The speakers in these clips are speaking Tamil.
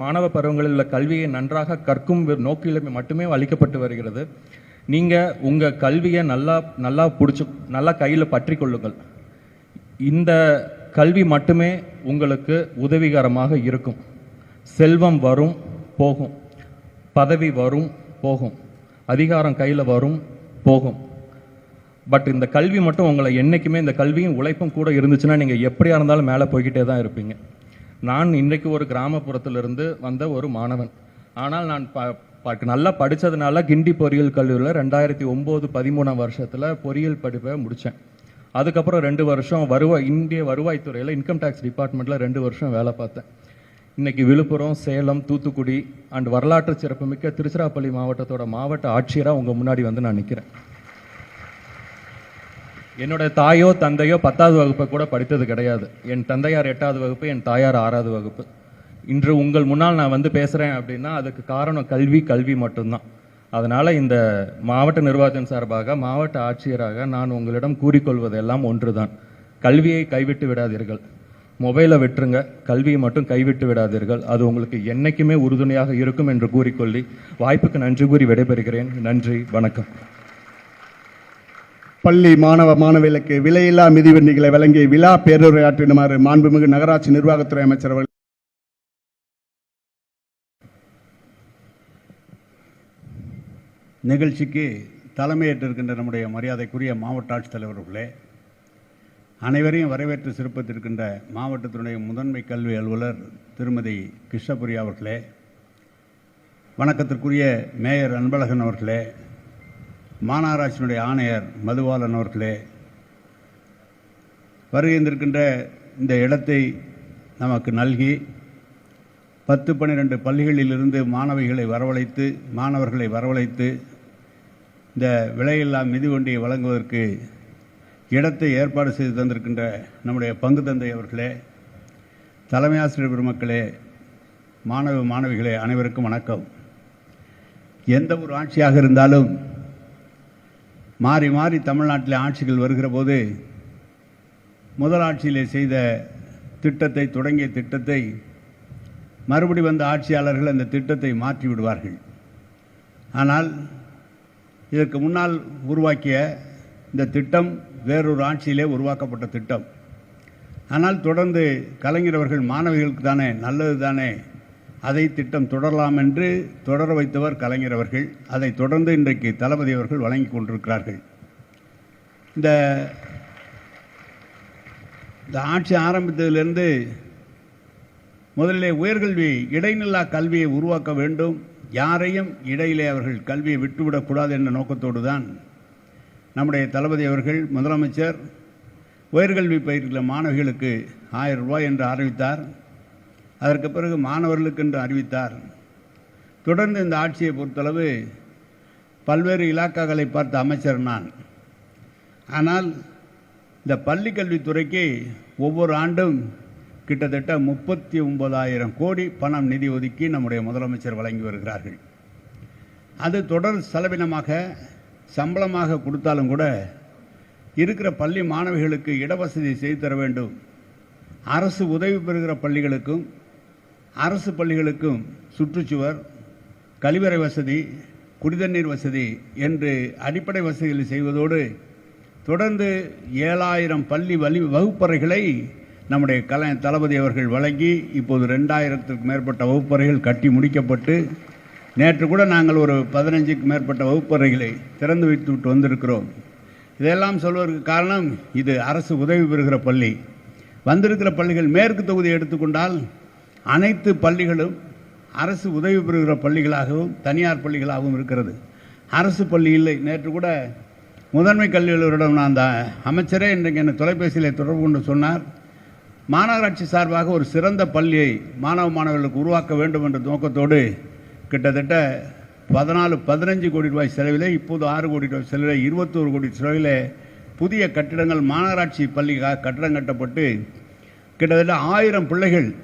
மாணவ பருவங்களில் உள்ள கல்வியை நன்றாக கற்கும் வி- நோக்கில் மட்டுமே அளிக்கப்பட்டு வருகிறது. நீங்கள் உங்கள் கல்வியை நல்லா நல்லா பிடிச்சி நல்லா கையில் பற்றி கொள்ளுங்கள். இந்த கல்வி மட்டுமே உங்களுக்கு உதவிகரமாக இருக்கும். செல்வம் வரும் போகும். பதவி வரும் போகும். அதிகாரம் கையில் வரும் போகும். பட் இந்த கல்வி மட்டும் உங்களை என்றைக்குமே இந்த கல்வியும் உழைப்பும் கூட இருந்துச்சுன்னா நீங்கள் எப்படியா இருந்தாலும் மேலே போய்கிட்டே தான் இருப்பீங்க. நான் இன்றைக்கு ஒரு கிராமப்புறத்திலிருந்து வந்த ஒரு மாணவன். ஆனால் நான் ப ப- நல்லா படித்ததுனால கிண்டி பொறியியல் கல்லூரியில் ரெண்டாயிரத்தி ஒம்பது பதிமூணாம் வருஷத்தில் பொறியியல் படிப்பை முடித்தேன் அதுக்கப்புறம் ரெண்டு வருஷம் வருவாய் இந்திய வருவாய்த்துறையில் இன்கம் டேக்ஸ் டிபார்ட்மெண்ட்டில் ரெண்டு வருஷம் வேலை பார்த்தேன். இன்னைக்கு விழுப்புரம் சேலம் தூத்துக்குடி அண்ட் வரலாற்று சிறப்புமிக்க திருச்சிராப்பள்ளி மாவட்டத்தோட மாவட்ட ஆட்சியராக உங்கள் முன்னாடி வந்து நான் நிற்கிறேன் என்னோட தாயோ தந்தையோ பத்தாவது வகுப்பை கூட படித்தது கிடையாது. என் தந்தையார் எட்டாவது வகுப்பு என் தாயார் ஆறாவது வகுப்பு. இன்று உங்கள் முன்னால் நான் வந்து பேசுகிறேன் அப்படின்னா அதுக்கு காரணம் கல்வி கல்வி மட்டும்தான். அதனால் இந்த மாவட்ட நிர்வாகம் சார்பாக மாவட்ட ஆட்சியராக நான் உங்களிடம் கூறிக்கொள்வதெல்லாம் ஒன்றுதான். கல்வியை கைவிட்டு விடாதீர்கள். மொபைலை விட்டுருங்க. கல்வியை மட்டும் கைவிட்டு விடாதீர்கள். அது உங்களுக்கு என்றைக்குமே உறுதுணையாக இருக்கும் என்று கூறிக்கொள்ளி வாய்ப்புக்கு நன்றி கூறி விடைபெறுகிறேன். நன்றி வணக்கம். பள்ளி மாணவ மாணவிகளுக்கு விலையில்லா மிதிவண்டிகளை வழங்கி விழா பேருரையாற்றிடுமாறு மாண்புமிகு நகராட்சி நிர்வாகத்துறை அமைச்சர் அவர்கள். நிகழ்ச்சிக்கு தலைமையேற்றிருக்கின்ற நம்முடைய மரியாதைக்குரிய மாவட்ட ஆட்சித்தலைவர்களே அனைவரையும் வரவேற்று சிறப்பித்திருக்கின்ற மாவட்டத்தினுடைய முதன்மை கல்வி அலுவலர் திருமதி கிருஷ்ணபுரி அவர்களே வணக்கத்திற்குரிய மேயர் அன்பழகன் அவர்களே மாநகராட்சியினுடைய ஆணையர் மதுபாலன் அவர்களே வருகின்றிருக்கின்ற இந்த இடத்தை நமக்கு நல்கி பத்து பன்னிரெண்டு பள்ளிகளிலிருந்து மாணவிகளை வரவழைத்து மாணவர்களை வரவழைத்து இந்த விலையில்லா மிதிவண்டியை வழங்குவதற்கு இடத்தை ஏற்பாடு செய்து தந்திருக்கின்ற நம்முடைய பங்கு தந்தை அவர்களே தலைமை ஆசிரியர் பெருமக்களே மாணவ மாணவிகளே அனைவருக்கும் வணக்கம். எந்த ஒரு ஆட்சியாக இருந்தாலும் மாறி மாறி தமிழ்நாட்டில் ஆட்சிகள் வருகிற போது முதல் ஆட்சியிலே செய்த திட்டத்தை தொடங்கிய திட்டத்தை மறுபடி வந்த ஆட்சியாளர்கள் அந்த திட்டத்தை மாற்றி விடுவார்கள். ஆனால் இதற்கு முன்னால் உருவாக்கிய இந்த திட்டம் வேறொரு ஆட்சியிலே உருவாக்கப்பட்ட திட்டம். ஆனால் தொடர்ந்து கலைஞர் அவர்கள் மாணவிகளுக்கு தானே நல்லது தானே அதை திட்டம் தொடரலாம் என்று தொடர வைத்தவர் கலைஞர் அவர்கள். அதை தொடர்ந்து இன்றைக்கு தளபதி அவர்கள் வழங்கி கொண்டிருக்கிறார்கள். இந்த இந்த ஆட்சி ஆரம்பித்ததிலிருந்து முதலிலே உயர்கல்வி இடைநில்லா கல்வியை உருவாக்க வேண்டும். யாரையும் இடையிலே அவர்கள் கல்வியை விட்டுவிடக்கூடாது என்ற நோக்கத்தோடு தான் நம்முடைய தளபதி அவர்கள் முதலமைச்சர் உயர்கல்வி பயிர்கிற மாணவிகளுக்கு ஆயிரம் ரூபாய் என்று அறிவித்தார். அதற்கு பிறகு மாணவர்களுக்கு என்று அறிவித்தார். தொடர்ந்து இந்த ஆட்சியை பொறுத்தளவு பல்வேறு இலாக்காக்களை பார்த்த அமைச்சர் நான். ஆனால் இந்த பள்ளி கல்வித்துறைக்கு ஒவ்வொரு ஆண்டும் கிட்டத்தட்ட முப்பத்தி ஒன்பதாயிரம் கோடி பணம் நிதி ஒதுக்கி நம்முடைய முதலமைச்சர் வழங்கி வருகிறார்கள். அது தொடர் செலவினமாக சம்பளமாக கொடுத்தாலும் கூட இருக்கிற பள்ளி மாணவிகளுக்கு இடவசதி செய்து தர வேண்டும். அரசு உதவி பெறுகிற பள்ளிகளுக்கும் அரசு பள்ளிகளுக்கும் சுற்றுச்சுவர் கழிவறை வசதி குடிதண்ணீர் வசதி என்று அடிப்படை வசதிகளை செய்வதோடு தொடர்ந்து ஏழாயிரம் பள்ளி வலி வகுப்பறைகளை நம்முடைய கலை தளபதி அவர்கள் வழங்கி இப்போது ரெண்டாயிரத்துக்கு மேற்பட்ட வகுப்பறைகள் கட்டி முடிக்கப்பட்டு நேற்று கூட நாங்கள் ஒரு பதினஞ்சுக்கு மேற்பட்ட வகுப்பறைகளை திறந்து வைத்து விட்டு வந்திருக்கிறோம். இதெல்லாம் சொல்வதற்கு காரணம் இது அரசு உதவி பெறுகிற பள்ளி. வந்திருக்கிற பள்ளிகள் மேற்கு தொகுதியை எடுத்துக்கொண்டால் அனைத்து பள்ளிகளும் அரசு உதவி பெறுகிற பள்ளிகளாகவும் தனியார் பள்ளிகளாகவும் இருக்கிறது. அரசு பள்ளி இல்லை. நேற்று கூட முதன்மை கல்வியாளரிடம் நான் அந்த அமைச்சரே இன்றைக்கு என்னை தொலைபேசியில் தொடர்பு கொண்டு சொன்னார். மாநகராட்சி சார்பாக ஒரு சிறந்த பள்ளியை மாணவ மாணவர்களுக்கு உருவாக்க வேண்டும் என்ற நோக்கத்தோடு கிட்டத்தட்ட பதினாலு பதினஞ்சு கோடி ரூபாய் செலவிலே இப்போது ஆறு கோடி ரூபாய் செலவில் இருபத்தோரு கோடி செலவிலே புதிய கட்டிடங்கள் மாநகராட்சி பள்ளிக்காக கட்டிடம் கட்டடம் கட்டப்பட்டு கிட்டத்தட்ட ஆயிரம் பிள்ளைகள்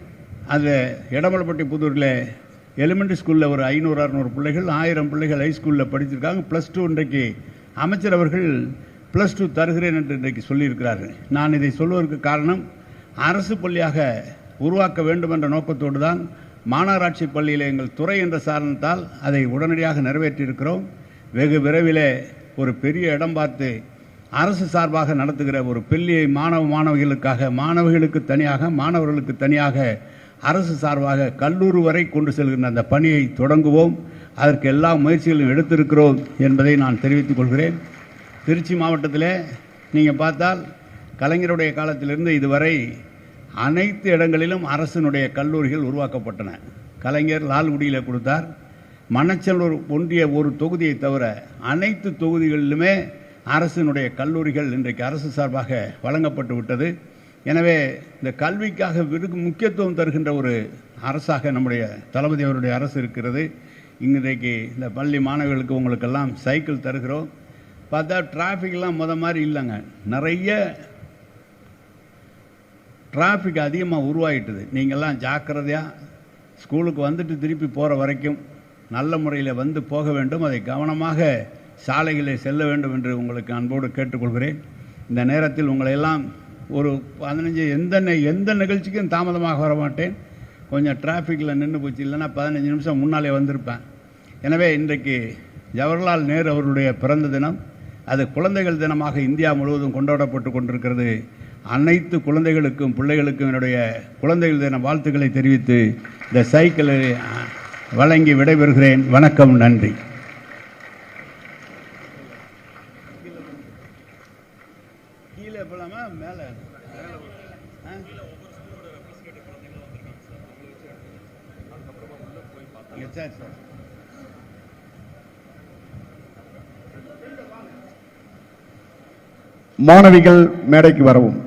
அந்த இடமலைப்பட்டி புதூரில் எலிமெண்ட்ரி ஸ்கூலில் ஒரு ஐநூறு அறநூறு பிள்ளைகள் ஆயிரம் பிள்ளைகள் ஹைஸ்கூலில் படிச்சிருக்காங்க. ப்ளஸ் டூ இன்றைக்கு அமைச்சர் அவர்கள் ப்ளஸ் டூ தருகிறேன் என்று இன்றைக்கு சொல்லியிருக்கிறார்கள். நான் இதை சொல்வதற்கு காரணம் அரசு பள்ளியாக உருவாக்க வேண்டும் என்ற நோக்கத்தோடு தான் மாநகராட்சி பள்ளியில் எங்கள் துறை என்ற சாரணத்தால் அதை உடனடியாக நிறைவேற்றியிருக்கிறோம். வெகு விரைவிலே ஒரு பெரிய இடம் பார்த்து அரசு சார்பாக நடத்துகிற ஒரு பள்ளியை மாணவ மாணவிகளுக்காக மாணவிகளுக்கு தனியாக மாணவர்களுக்கு தனியாக அரசு சார்பாக கல்லூரி வரை கொண்டு செல்கின்ற அந்த பணியை தொடங்குவோம். அதற்கு எல்லா முயற்சிகளும் எடுத்திருக்கிறோம் என்பதை நான் தெரிவித்துக் கொள்கிறேன். திருச்சி மாவட்டத்தில் நீங்கள் பார்த்தால் கலைஞருடைய காலத்திலிருந்து இதுவரை அனைத்து இடங்களிலும் அரசினுடைய கல்லூரிகள் உருவாக்கப்பட்டன. கலைஞர் லால்குடியில் கொடுத்தார். மணச்சலூர் ஒன்றிய ஒரு தொகுதியை தவிர அனைத்து தொகுதிகளிலுமே அரசினுடைய கல்லூரிகள் இன்றைக்கு அரசு சார்பாக வழங்கப்பட்டு விட்டது. எனவே இந்த கல்விக்காக விரு- முக்கியத்துவம் தருகின்ற ஒரு அரசாக நம்முடைய தளபதி அவருடைய அரசு இருக்கிறது. இன்றைக்கு இந்த பள்ளி மாணவர்களுக்கு உங்களுக்கெல்லாம் சைக்கிள் தருகிறோம். பார்த்தா டிராஃபிக்லாம் முத மாதிரி இல்லைங்க. நிறைய டிராஃபிக் அதிகமாக உருவாயிட்டுது. நீங்கள்லாம் ஜாக்கிரதையாக ஸ்கூலுக்கு வந்துட்டு திருப்பி போகிற வரைக்கும் நல்ல முறையில் வந்து போக வேண்டும். அதை கவனமாக சாலைகளில் செல்ல வேண்டும் என்று உங்களுக்கு அன்போடு கேட்டுக்கொள்கிறேன். இந்த நேரத்தில் உங்களையெல்லாம் ஒரு பதினஞ்சு எந்த எந்த நிகழ்ச்சிக்கும் தாமதமாக வர மாட்டேன் கொஞ்சம் டிராஃபிக்கில் நின்று போச்சு. இல்லைன்னா பதினஞ்சு நிமிஷம் முன்னாலே வந்திருப்பேன். எனவே இன்றைக்கு ஜவஹர்லால் நேரு அவருடைய பிறந்த தினம். அது குழந்தைகள் தினமாக இந்தியா முழுவதும் கொண்டாடப்பட்டு கொண்டிருக்கிறது. அனைத்து குழந்தைகளுக்கும் பிள்ளைகளுக்கும் என்னுடைய குழந்தைகள் தின வாழ்த்துக்களை தெரிவித்து இந்த சைக்கிளை வழங்கி விடைபெறுகிறேன். வணக்கம் நன்றி. சார் மாணவிகள் மேடைக்கு வரவும்.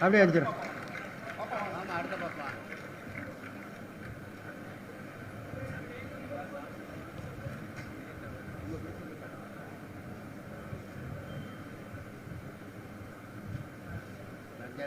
அப்படியே அடிச்சிடும் அண்ணா,